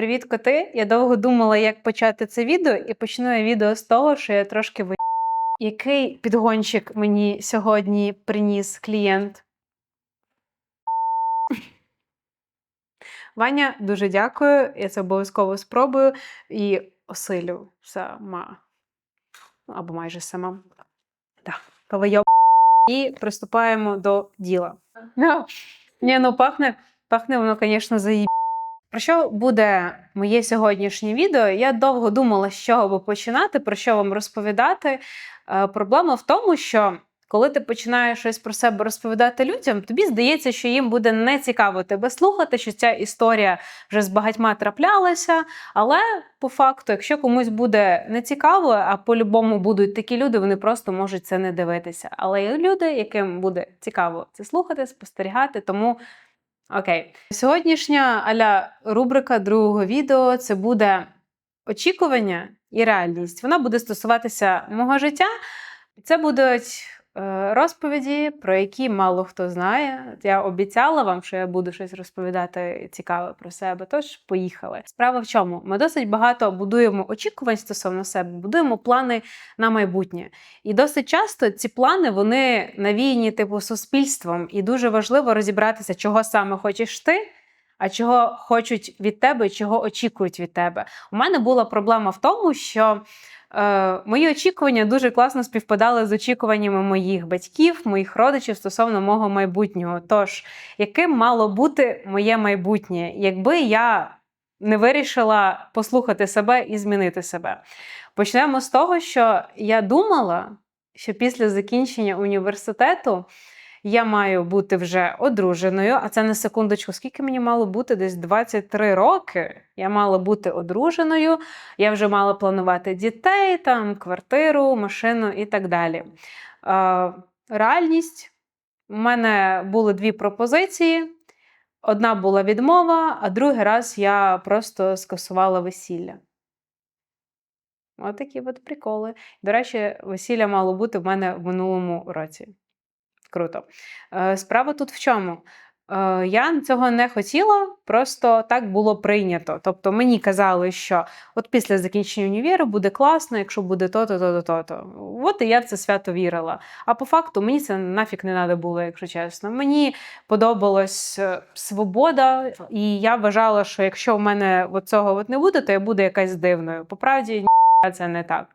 привіт, коти! Я довго думала, як почати це відео, і почну я відео з того, що я трошки ви... Який підгончик мені сьогодні приніс клієнт? Ваня, дуже дякую. Я це обов'язково спробую і осилю сама. Або майже сама. Так, повийоб. І приступаємо до діла. Ні, ну пахне, пахне воно, звісно, заїб. Про що буде моє сьогоднішнє відео? Я довго думала, з чого би починати, про що вам розповідати. Е, Проблема в тому, що коли ти починаєш щось про себе розповідати людям, тобі здається, що їм буде не цікаво тебе слухати, що ця історія вже з багатьма траплялася. Але по факту, якщо комусь буде не цікаво, а по-любому будуть такі люди, вони просто можуть це не дивитися. Але є люди, яким буде цікаво це слухати, спостерігати, тому. Окей, сьогоднішня аля рубрика другого відео це буде очікування і реальність. Вона буде стосуватися мого життя. Це будуть розповіді, про які мало хто знає. Я обіцяла вам, що я буду щось розповідати цікаве про себе. Тож поїхали. Справа в чому? Ми досить багато будуємо очікувань стосовно себе, будуємо плани на майбутнє. І досить часто ці плани вони навіяні типу суспільством, і дуже важливо розібратися, чого саме хочеш ти. А чого хочуть від тебе, чого очікують від тебе? У мене була проблема в тому, що е, мої очікування дуже класно співпадали з очікуваннями моїх батьків, моїх родичів стосовно мого майбутнього. Тож, яким мало бути моє майбутнє, якби я не вирішила послухати себе і змінити себе? Почнемо з того, що я думала, що після закінчення університету. Я маю бути вже одруженою, а це на секундочку, скільки мені мало бути? Десь 23 роки. Я мала бути одруженою, я вже мала планувати дітей, там, квартиру, машину і так далі. Реальність. У мене були дві пропозиції. Одна була відмова, а другий раз я просто скасувала весілля. Отакі от приколи. До речі, весілля мало бути в мене в минулому році. Круто. Е, Справа тут в чому? Е, Я цього не хотіла, просто так було прийнято. Тобто мені казали, що от після закінчення універу буде класно, якщо буде то-то, то-то, то-то. От і я в це свято вірила. А по факту мені це нафіг не треба було, якщо чесно. Мені подобалась е, свобода, і я вважала, що якщо в мене от цього от не буде, то я буду якась дивною. По правді, ні, це не так.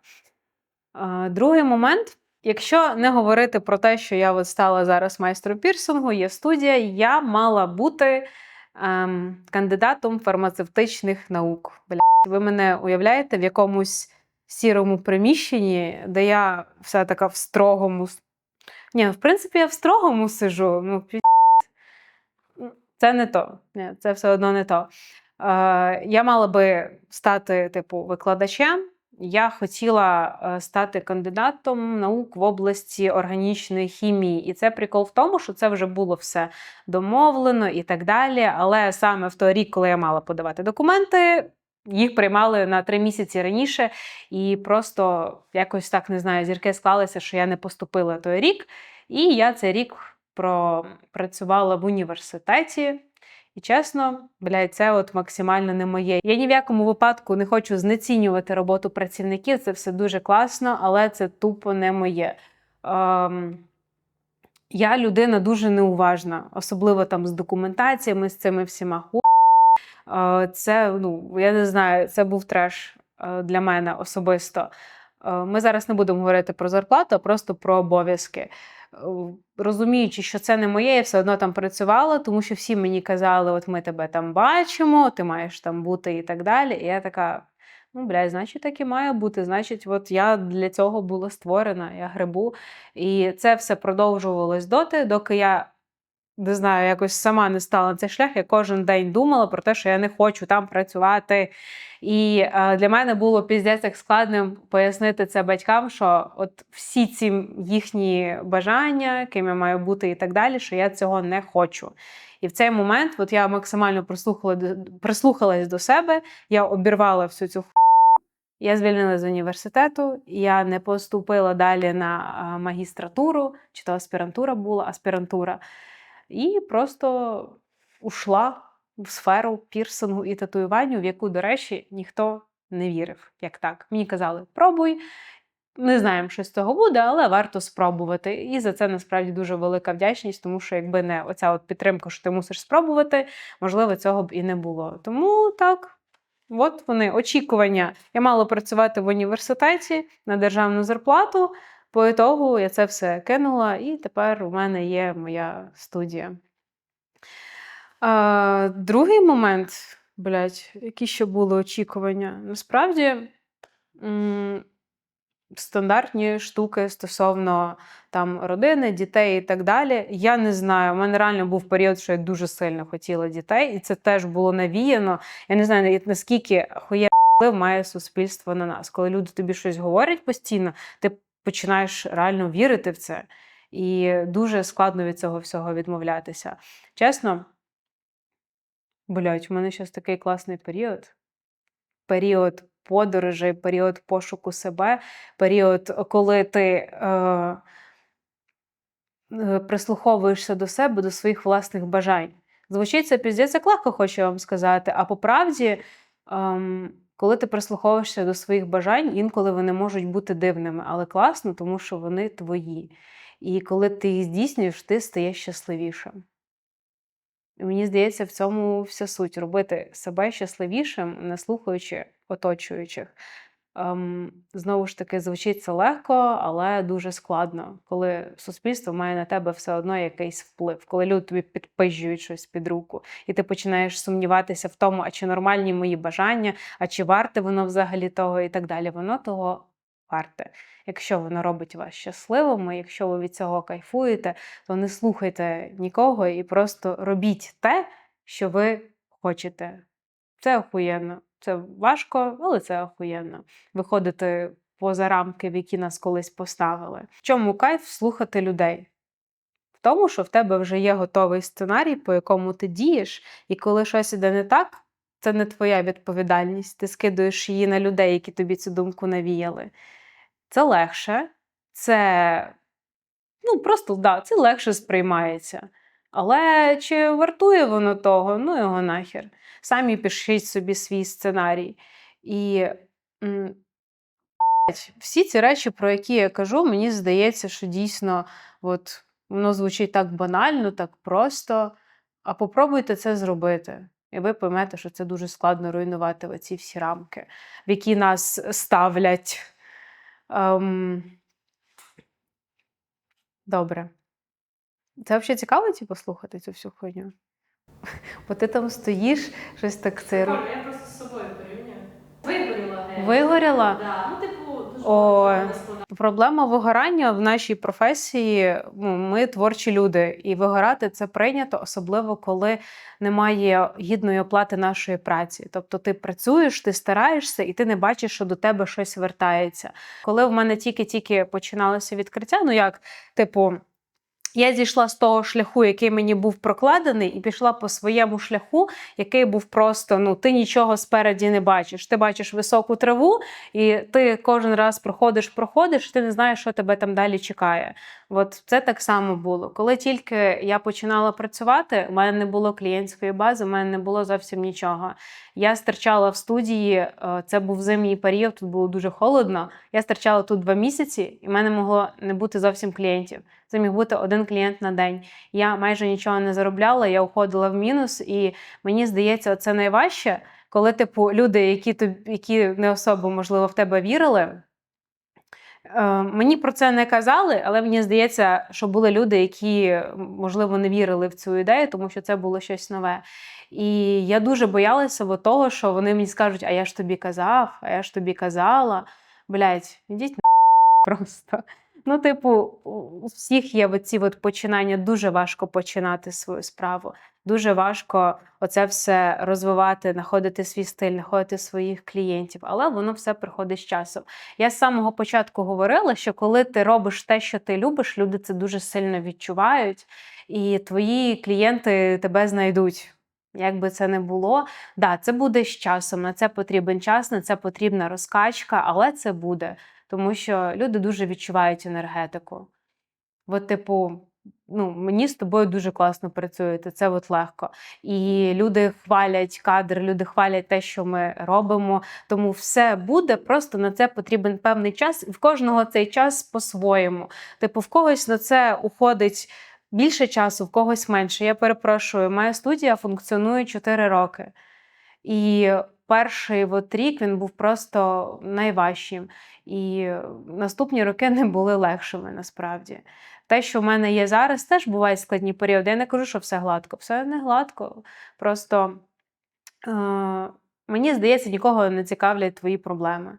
Другий момент. Якщо не говорити про те, що я от стала зараз майстром пірсингу, є студія, я мала бути ем, кандидатом фармацевтичних наук. Бля, ви мене уявляєте в якомусь сірому приміщенні, де я вся така в строгому. Ні, в принципі, я в строгому сижу. Ну, пі***. Це не то. Ні, це все одно не то. Е, я мала би стати, типу, викладачем. Я хотіла е, стати кандидатом наук в області органічної хімії, і це прикол в тому, що це вже було все домовлено і так далі. Але саме в той рік, коли я мала подавати документи, їх приймали на три місяці раніше, і просто якось так не знаю, зірки склалися, що я не поступила той рік. І я цей рік пропрацювала в університеті. І чесно, блядь, це от максимально не моє. Я ні в якому випадку не хочу знецінювати роботу працівників. Це все дуже класно, але це тупо не моє. Ем, я людина дуже неуважна, особливо там з документаціями, з цими всіма ху. Е, це, ну, я не знаю, це був треш е, для мене особисто. Е, ми зараз не будемо говорити про зарплату, а просто про обов'язки розуміючи, що це не моє, я все одно там працювала, тому що всі мені казали, от ми тебе там бачимо, ти маєш там бути і так далі. І я така. Ну, блядь, значить, так і має бути. Значить, от я для цього була створена, я грибу. І це все продовжувалось доти, доки я не знаю, якось сама не стала на цей шлях. Я кожен день думала про те, що я не хочу там працювати. І е, для мене було піздець як складним пояснити це батькам, що от всі ці їхні бажання, ким я маю бути, і так далі, що я цього не хочу. І в цей момент от я максимально прислухала, прислухалась до себе, я обірвала всю цю я звільнилася з університету, я не поступила далі на магістратуру, чи то аспірантура була, аспірантура, і просто ушла в сферу пірсингу і татуюванню, в яку, до речі, ніхто не вірив. Як так? Мені казали, пробуй. Не знаємо, що з цього буде, але варто спробувати. І за це насправді дуже велика вдячність, тому що якби не оця от підтримка, що ти мусиш спробувати, можливо, цього б і не було. Тому так, от вони, очікування. Я мала працювати в університеті на державну зарплату. По ітогу я це все кинула, і тепер у мене є моя студія. А, другий момент, блядь, які ще були очікування. Насправді. стандартні штуки стосовно там родини, дітей і так далі. Я не знаю. У мене реально був період, що я дуже сильно хотіла дітей, і це теж було навіяно. Я не знаю, наскільки хує має суспільство на нас. Коли люди тобі щось говорять постійно, ти починаєш реально вірити в це. І дуже складно від цього всього відмовлятися. Чесно, блять, у мене зараз такий класний період. Період подорожей, період пошуку себе, період, коли ти е, е, прислуховуєшся до себе, до своїх власних бажань. Звучить це піздець, як легко, хочу вам сказати. А по правді, ем, коли ти прислуховуєшся до своїх бажань, інколи вони можуть бути дивними, але класно, тому що вони твої. І коли ти їх здійснюєш, ти стаєш щасливішим. І мені здається, в цьому вся суть робити себе щасливішим, не слухаючи оточуючих. Ем, знову ж таки, звучить це легко, але дуже складно, коли суспільство має на тебе все одно якийсь вплив, коли люди тобі підпижують щось під руку, і ти починаєш сумніватися в тому, а чи нормальні мої бажання, а чи варте воно взагалі того, і так далі. Воно того варте. Якщо воно робить вас щасливими, якщо ви від цього кайфуєте, то не слухайте нікого і просто робіть те, що ви хочете. Це охуєнно. Це важко, але це охуєнно. Виходити поза рамки, в які нас колись поставили. В чому кайф слухати людей? В тому, що в тебе вже є готовий сценарій, по якому ти дієш, і коли щось іде не так, це не твоя відповідальність. Ти скидуєш її на людей, які тобі цю думку навіяли. Це легше, це ну, просто да, це легше сприймається. Але чи вартує воно того? Ну його нахер. Самі пишіть собі свій сценарій. І всі ці речі, про які я кажу, мені здається, що дійсно от, воно звучить так банально, так просто. А попробуйте це зробити. І ви поймете, що це дуже складно руйнувати оці всі рамки, в які нас ставлять. Ем... Добре. Це взагалі цікаво ті послухати цю всю хуйню? Бо ти там стоїш, щось так це. Я просто з собою порівнюю. Вигоріла. Вигоріла? Да. Ну, типу, дуже О. Проблема вигорання в нашій професії. ну, Ми творчі люди, і вигорати це прийнято, особливо коли немає гідної оплати нашої праці. Тобто ти працюєш, ти стараєшся, і ти не бачиш, що до тебе щось вертається. Коли в мене тільки-тільки починалося відкриття, ну як, типу. Я зійшла з того шляху, який мені був прокладений, і пішла по своєму шляху, який був просто: ну ти нічого спереді не бачиш. Ти бачиш високу траву, і ти кожен раз проходиш, проходиш, ти не знаєш, що тебе там далі чекає. От це так само було. Коли тільки я починала працювати, у мене не було клієнтської бази, у мене не було зовсім нічого. Я стирчала в студії, е, це був зимній період, тут було дуже холодно. Я стирчала тут два місяці, і в мене могло не бути зовсім клієнтів. Це міг бути один клієнт на день. Я майже нічого не заробляла, я уходила в мінус, і мені здається, це найважче, коли типу люди, які тобі, які не особо можливо в тебе вірили. Е, Мені про це не казали, але мені здається, що були люди, які, можливо, не вірили в цю ідею, тому що це було щось нове. І я дуже боялася того, що вони мені скажуть, а я ж тобі казав, а я ж тобі казала. Блять, ідіть на просто. Ну, типу, у всіх є оці от починання, дуже важко починати свою справу. Дуже важко оце все розвивати, знаходити свій стиль, знаходити своїх клієнтів, але воно все приходить з часом. Я з самого початку говорила, що коли ти робиш те, що ти любиш, люди це дуже сильно відчувають, і твої клієнти тебе знайдуть. Як би це не було, да, це буде з часом. На це потрібен час, на це потрібна розкачка, але це буде, тому що люди дуже відчувають енергетику. От, типу, ну, мені з тобою дуже класно працюєте, це от легко. І люди хвалять кадр, люди хвалять те, що ми робимо. Тому все буде, просто на це потрібен певний час, і в кожного цей час по-своєму. Типу, в когось на це уходить більше часу, в когось менше. Я перепрошую, моя студія функціонує 4 роки. І перший от рік він був просто найважчим. І наступні роки не були легшими насправді. Те, що в мене є зараз, теж бувають складні періоди. Я не кажу, що все гладко. Все не гладко. Просто е, мені здається, нікого не цікавлять твої проблеми.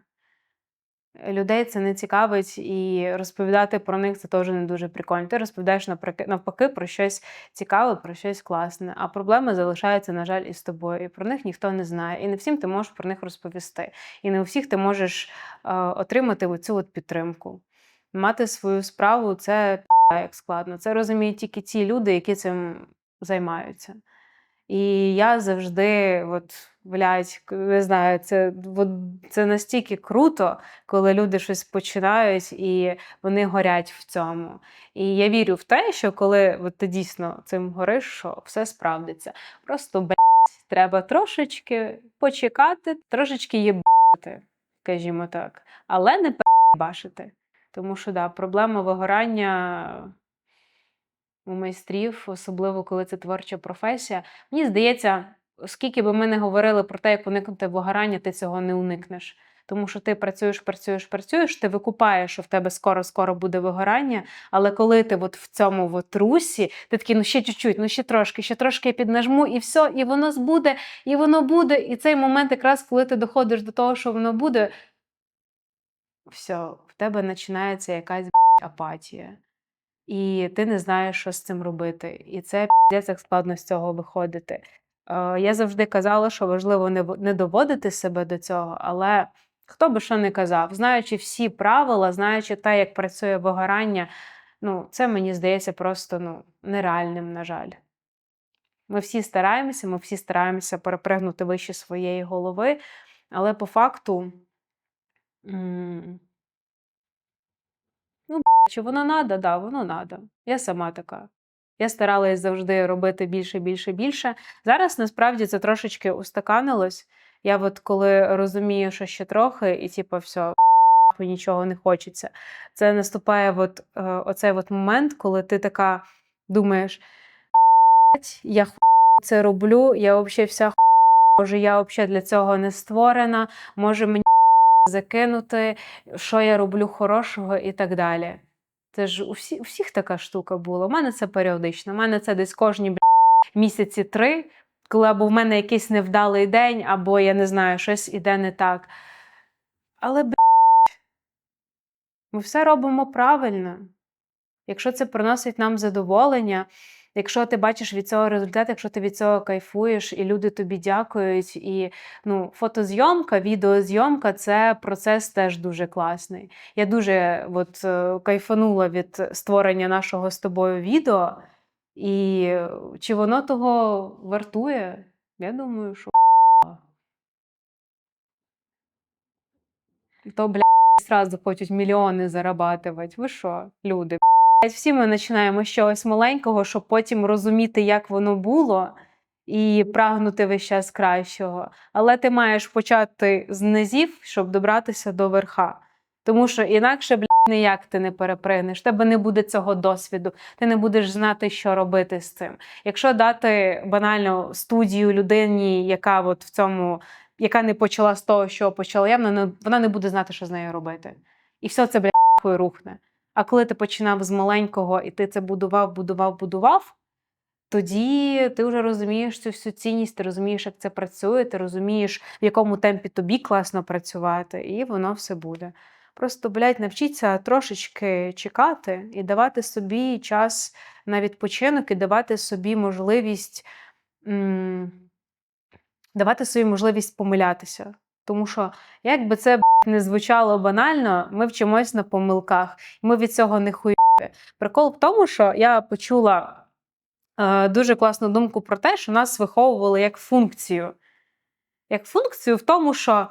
Людей це не цікавить, і розповідати про них це теж не дуже прикольно. Ти розповідаєш навпаки про щось цікаве, про щось класне. А проблеми залишаються, на жаль, із тобою. І про них ніхто не знає. І не всім ти можеш про них розповісти. І не у всіх ти можеш е, отримати оцю от підтримку. Мати свою справу це як складно. Це розуміють тільки ті люди, які цим займаються. І я завжди, от, блядь, не знаю, це, от, це настільки круто, коли люди щось починають і вони горять в цьому. І я вірю в те, що коли от, ти дійсно цим гориш, що все справдиться. Просто блядь, треба трошечки почекати, трошечки їбати, скажімо так, але не перебашити. Тому що да, проблема вигорання у майстрів, особливо коли це творча професія. Мені здається, скільки би ми не говорили про те, як уникнути вигорання, ти цього не уникнеш. Тому що ти працюєш, працюєш, працюєш, ти викупаєш, що в тебе скоро-скоро буде вигорання. Але коли ти от в цьому от русі, ти такий, ну ще чуть-чуть, ну ще трошки, ще трошки я піднажму, і все, і воно збуде, і воно буде. І цей момент, якраз коли ти доходиш до того, що воно буде, все, в тебе починається якась апатія. І ти не знаєш, що з цим робити. І це піздець, як складно з цього виходити. Е, я завжди казала, що важливо не, доводити себе до цього, але хто би що не казав, знаючи всі правила, знаючи те, як працює вигорання, ну, це мені здається просто ну, нереальним, на жаль. Ми всі стараємося, ми всі стараємося перепригнути вище своєї голови, але по факту. Чи воно надо? Да, воно надо. Я сама така. Я старалась завжди робити більше, більше, більше. Зараз насправді це трошечки устаканилось. Я от коли розумію, що ще трохи, і типу, все, нічого не хочеться. Це наступає от, е, оцей от момент, коли ти така думаєш, я це роблю, я взагалі вся ху, може, я взагалі для цього не створена, може мені закинути, що я роблю хорошого і так далі. Це ж у, всі, у всіх така штука була. У мене це періодично. У мене це десь кожні бля, місяці три, коли або в мене якийсь невдалий день, або я не знаю, щось іде не так. Але бля, ми все робимо правильно. Якщо це приносить нам задоволення, якщо ти бачиш від цього результат, якщо ти від цього кайфуєш, і люди тобі дякують, і ну, фотозйомка, відеозйомка це процес теж дуже класний. Я дуже от, е, кайфанула від створення нашого з тобою відео. І чи воно того вартує? Я думаю, що то, бля, сразу хочуть мільйони зарабатувати. Ви що, люди? Всі ми починаємо з чогось маленького, щоб потім розуміти, як воно було, і прагнути весь час кращого. Але ти маєш почати з низів, щоб добратися до верха. Тому що інакше, блядь, ніяк ти не перепригнеш, тебе не буде цього досвіду, ти не будеш знати, що робити з цим. Якщо дати банально студію людині, яка от в цьому, яка не почала з того, що почала я, вона не буде знати, що з нею робити. І все це, блядь, рухне. А коли ти починав з маленького і ти це будував, будував, будував, тоді ти вже розумієш цю всю цінність, ти розумієш, як це працює, ти розумієш, в якому темпі тобі класно працювати, і воно все буде. Просто, блядь, навчіться трошечки чекати і давати собі час на відпочинок, і давати собі можливість давати собі можливість помилятися. Тому що, як би це не звучало банально, ми вчимось на помилках, і ми від цього не хуйові. Прикол в тому, що я почула е, дуже класну думку про те, що нас виховували як функцію. Як функцію в тому, що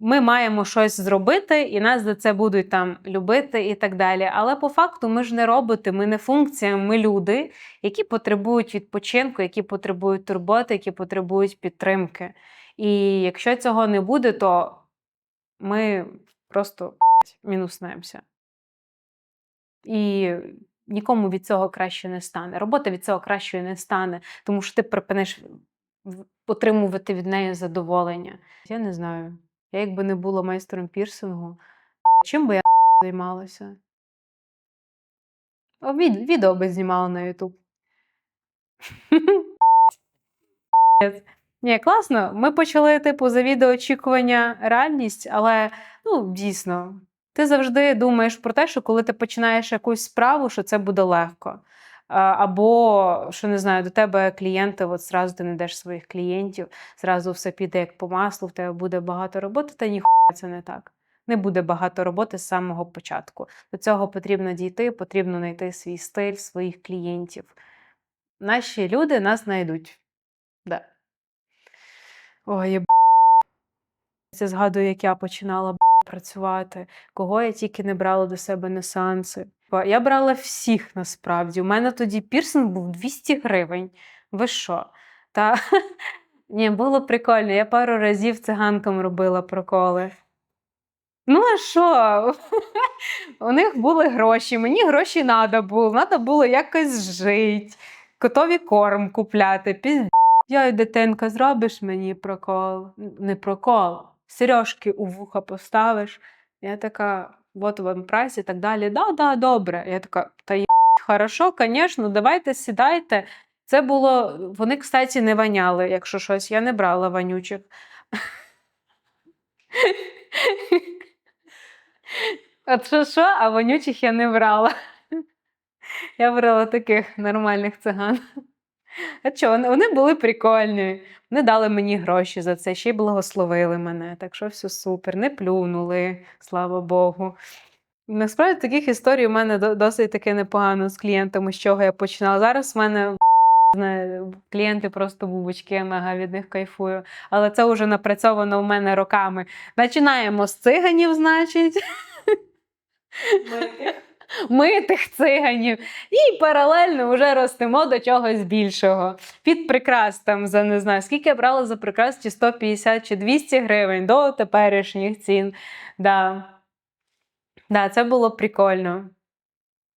ми маємо щось зробити, і нас за це будуть там любити і так далі. Але по факту ми ж не роботи, ми не функція, ми люди, які потребують відпочинку, які потребують турботи, які потребують підтримки. І якщо цього не буде, то ми просто мінуснемося. І нікому від цього краще не стане. Робота від цього кращою не стане, тому що ти припиниш отримувати від неї задоволення. Я не знаю. Я якби не була майстром пірсингу, чим би я займалася? Відео би знімала на YouTube. Ні, класно. Ми почали, типу, за відеоочікування реальність, але ну, дійсно, ти завжди думаєш про те, що коли ти починаєш якусь справу, що це буде легко. Або, що не знаю, до тебе клієнти, от зразу ти знайдеш своїх клієнтів, зразу все піде як по маслу, в тебе буде багато роботи, та ніхуя це не так. Не буде багато роботи з самого початку. До цього потрібно дійти, потрібно знайти свій стиль, своїх клієнтів. Наші люди нас знайдуть. Да. Ой, я б**. Я згадую, як я починала б**, працювати, кого я тільки не брала до себе на сеанси. Я брала всіх насправді. У мене тоді пірсинг був 200 гривень. Ви що? Та ні, було прикольно. Я пару разів циганкам робила проколи. Ну, а що? У них були гроші, мені гроші треба було, треба було якось жити, котові корм купляти. Пізд... Я дитинка, зробиш мені прокол. Не прокол, сережки у вуха поставиш. Я така, от вам прайс і так далі. Да, да, добре. Я така, та є, хорошо, звісно, давайте сідайте. Це було. Вони, кстати, не воняли, якщо щось. Я не брала вонючих. От що що, а вонючих я не брала. Я брала таких нормальних циган. А що, вони, були прикольні. Вони дали мені гроші за це, ще й благословили мене. Так що все супер, не плюнули, слава Богу. Насправді таких історій у мене досить таки непогано з клієнтами, з чого я починала. Зараз в мене клієнти просто бубочки, я мега від них кайфую. Але це вже напрацьовано в мене роками. Починаємо з циганів, значить. Митих циганів, і паралельно вже ростемо до чогось більшого. Під прикрас там за не знаю, скільки я брала за прикрас, чи 150 чи 200 гривень до теперішніх цін. Да. Да, це було прикольно.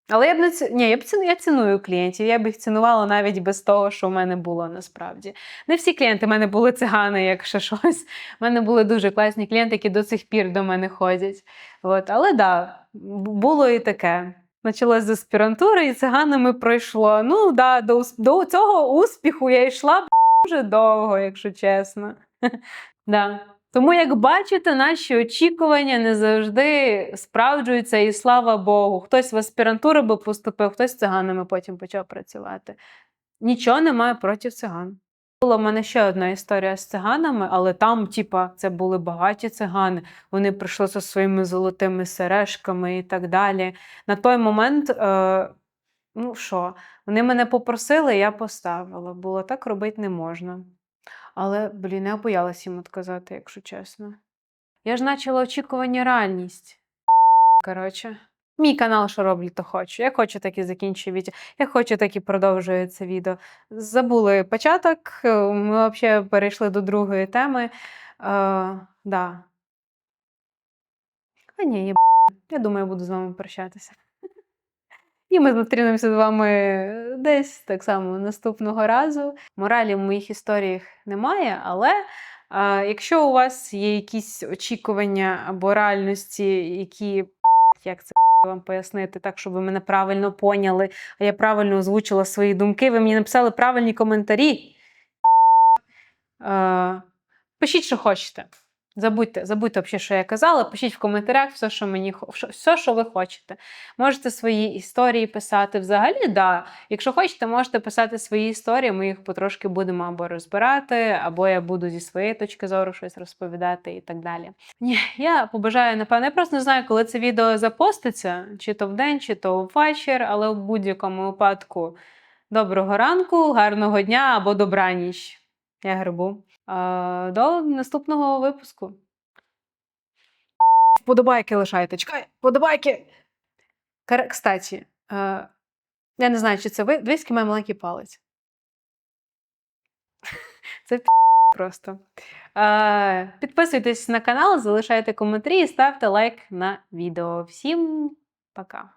Але я б не ці... Ні, я б ціну... я ціную клієнтів, я б їх цінувала навіть без того, що в мене було насправді. Не всі клієнти в мене були цигани, якщо щось. У мене були дуже класні клієнти, які до сих пір до мене ходять. От. Але б- було і таке. Почалось з аспірантури, і циганами пройшло. Ну, да, до, до цього успіху я йшла дуже довго, якщо чесно. да. Тому, як бачите, наші очікування не завжди справджуються, і слава Богу. Хтось в аспірантуру би поступив, хтось з циганами потім почав працювати. Нічого немає проти циган. Була в мене ще одна історія з циганами, але там, типа, це були багаті цигани. Вони прийшли зі своїми золотими сережками і так далі. На той момент, е, ну що, вони мене попросили, я поставила. Було так робити не можна. Але, блін, я боялась їм відказати, якщо чесно. Я ж почала очікування реальність. Коротше. Мій канал, що роблю, то хочу. Я хочу, так і закінчую відео. Я хочу, так і продовжую це відео. Забули початок. е, Ми взагалі перейшли до другої теми. Е, да. А ні, є я думаю, я буду з вами прощатися. І ми зустрінемося з вами десь так само наступного разу. Моралі в моїх історіях немає, але е, якщо у вас є якісь очікування або реальності, які як це вам пояснити, так, щоб ви мене правильно поняли, а я правильно озвучила свої думки, ви мені написали правильні коментарі. Е, пишіть, що хочете. Забудьте, забудьте взагалі, що я казала. Пишіть в коментарях все, що мені все, що ви хочете. Можете свої історії писати. Взагалі, да. Якщо хочете, можете писати свої історії. Ми їх потрошки будемо або розбирати, або я буду зі своєї точки зору щось розповідати і так далі. Ні, я побажаю, напевно, я просто не знаю, коли це відео запоститься, чи то вдень, чи то ввечір, але в будь-якому випадку доброго ранку, гарного дня або добраніч. Я грибу. До наступного випуску. Вподобайки лишайте. Чекай, вподобайки. Кстати, я не знаю, чи це ви. Дивіться, має маленький палець. Це просто. Підписуйтесь на канал, залишайте коментарі і ставте лайк на відео. Всім пока!